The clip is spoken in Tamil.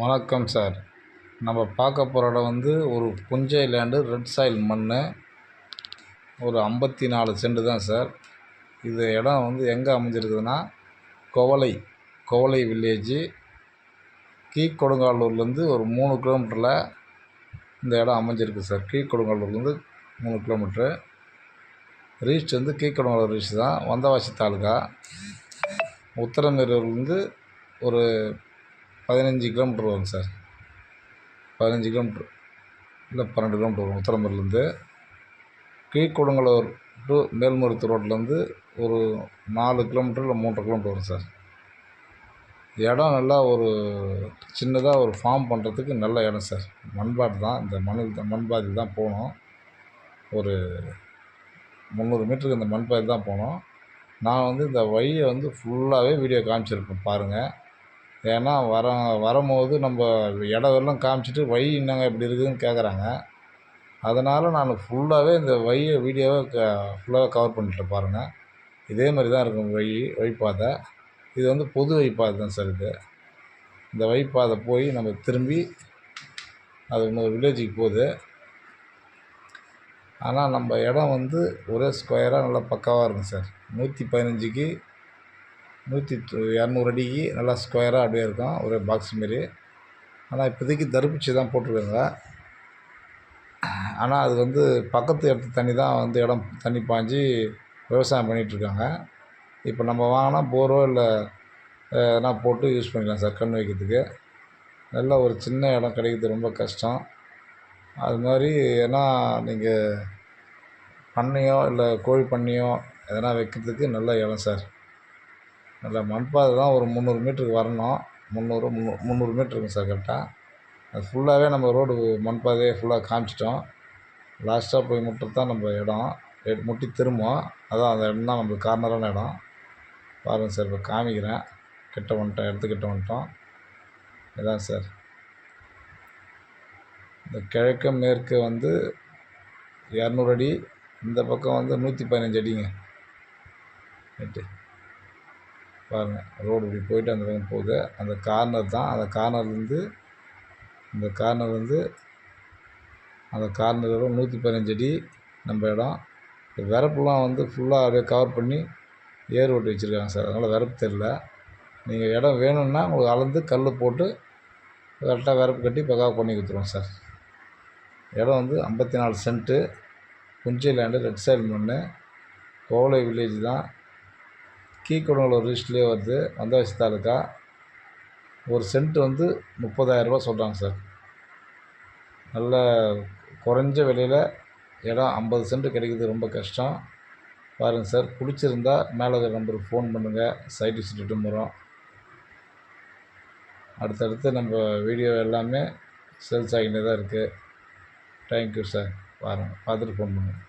வணக்கம் சார். நம்ம பார்க்க போகிற இடம் வந்து ஒரு புஞ்சை லேண்டு ரெட் சாயில் மண் ஒரு ஐம்பத்தி நாலு செண்டு தான் சார். இது இடம் வந்து எங்கே அமைஞ்சிருக்குதுன்னா கோவலை கோவலை வில்லேஜு கீழ்கொடுங்காலூர்லேருந்து ஒரு மூணு கிலோமீட்டரில் இந்த இடம் அமைஞ்சிருக்கு சார். கீழ்கொடுங்காலூர்லேருந்து மூணு கிலோமீட்ரு ரீச் வந்து கீழ்கொடுங்காலூர் ரீச் தான். வந்தவாசி தாலுக்கா உத்தரமேரூர்லேருந்து ஒரு பதினஞ்சு கிலோமீட்ரு வரும் சார். பதினஞ்சு கிலோமீட்ரு இல்லை பன்னெண்டு கிலோமீட்ரு வரும் உத்தரமேரூர்லேருந்து கீழ்கொடுங்கலூர் டு மேல்மருத்து ரோட்லேருந்து ஒரு நாலு கிலோமீட்ரு இல்லை மூன்றரை கிலோமீட்ரு வரும் சார். இடம் நல்லா ஒரு சின்னதாக ஒரு ஃபார்ம் பண்ணுறதுக்கு நல்ல இடம் சார். மண்பாடு தான். இந்த மணல் மண்பாதி தான் போகணும் ஒரு முந்நூறு மீட்டருக்கு இந்த மண்பாதி தான் போகணும் நான் வந்து இந்த வழியை வந்து ஃபுல்லாகவே வீடியோ காமிச்சிருப்பேன் பாருங்கள் ஏன்னா வர வரும்போது நம்ம இடம் எல்லாம் காமிச்சிட்டு வழி என்னங்க இப்படி இருக்குதுன்னு கேட்குறாங்க அதனால் நான் ஃபுல்லாகவே இந்த வழியை வீடியோவை க ஃபுல்லாக கவர் பண்ணிட்டு பாருங்கள் இதே மாதிரி தான் இருக்கும் வழி வழிப்பாதை இது வந்து பொது வழிப்பாதை தான் சார் இது. இந்த வழிப்பாதை போய் நம்ம திரும்பி அது இன்னொரு வில்லேஜுக்கு போகுது. ஆனால் நம்ம இடம் வந்து ஒரே ஸ்கொயராக நல்லா பக்காவாக இருக்கும் சார் நூற்றி பதினஞ்சுக்கு நூற்றி இரநூறு அடிக்கு நல்லா ஸ்கொயராக அப்படியே இருக்கும் ஒரே பாக்ஸ் மாரி. ஆனால் இப்போதைக்கு தர்பூச்சி தான் போட்டிருக்காங்க. ஆனால் அது வந்து பக்கத்து இடத்து தண்ணி தான் வந்து இடம் தண்ணி பாய்ஞ்சி விவசாயம் பண்ணிகிட்ருக்காங்க. இப்போ நம்ம வாங்கினா போரோ இல்லை எதனா போட்டு யூஸ் பண்ணிக்கலாம் சார் கன்று வைக்கிறதுக்கு. நல்ல ஒரு சின்ன இடம் கிடைக்கிறது ரொம்ப கஷ்டம். அது மாதிரி ஏன்னா நீங்கள் பண்ணையோ இல்லை கோழி பண்ணையோ எதனா வைக்கிறதுக்கு நல்ல இடம் சார். நல்ல மண்பாதை தான் ஒரு முந்நூறு மீட்டருக்கு வரணும். முந்நூறு முந்நூ முந்நூறு மீட்ருங்க சார் கரெக்டாக அது ஃபுல்லாகவே நம்ம ரோடு மண்பாதையை ஃபுல்லாக காமிச்சிட்டோம். லாஸ்ட்டாக போய் முட்டுறது தான் நம்ம இடம். முட்டி திரும்பும் அதான் அந்த இடம் தான் நம்மளுக்கு கார்னரான இடம். பாருங்கள் சார் இப்போ காமிக்கிறேன். கிட்ட வந்துட்டோம் இடத்துக்கிட்ட வந்துட்டோம். இதான் சார். இந்த கிழக்கு மேற்கு வந்து இரநூறு அடி. இந்த பக்கம் வந்து நூற்றி பதினஞ்சு அடிங்க. ரைட்டு பாருங்கள் ரோடு இப்படி போயிட்டு அந்த பக்கம் போகுது. அந்த கார்னர் தான் அந்த கார்னர்லேருந்து இந்த கார்னர் வந்து அந்த கார்னர் நூற்றி பதினஞ்சு அடி நம்ம இடம். வரப்புலாம் வந்து ஃபுல்லாக அப்படியே கவர் பண்ணி ஏர் ஓட்டி வச்சுருக்காங்க சார். அதனால் வரப்பு தெரில நீங்கள் இடம் வேணும்னா உங்களுக்கு அளந்து கல் போட்டு கரெக்டாக வரப்பு கட்டி பக்காவாக பண்ணி கொடுத்துருவோம் சார். இடம் வந்து ஐம்பத்தி நாலு சென்ட்டு குஞ்சி லேண்டு ரெட் சைல் மண் கோவளை வில்லேஜ் தான். கீழ்குடங்களூர் லிஸ்ட்லேயே வருது வந்தவாசி தாலுக்கா ஒரு சென்ட் வந்து முப்பதாயிரரூபா சொல்கிறாங்க சார். நல்ல குறைஞ்ச விலையில் இடம் ஐம்பது சென்ட் கிடைக்கிறது ரொம்ப கஷ்டம். பாருங்கள் சார் பிடிச்சிருந்தா மேலே இருக்கிற நம்பருக்கு ஃபோன் பண்ணுங்கள் சைட் விசிட்டு வரோம். அடுத்தடுத்து நம்ம வீடியோ எல்லாமே சேல்ஸ் ஆகிட்டே தான் இருக்குது தேங்க்யூ சார் பாருங்கள் பார்த்துட்டு ஃபோன் பண்ணுங்கள்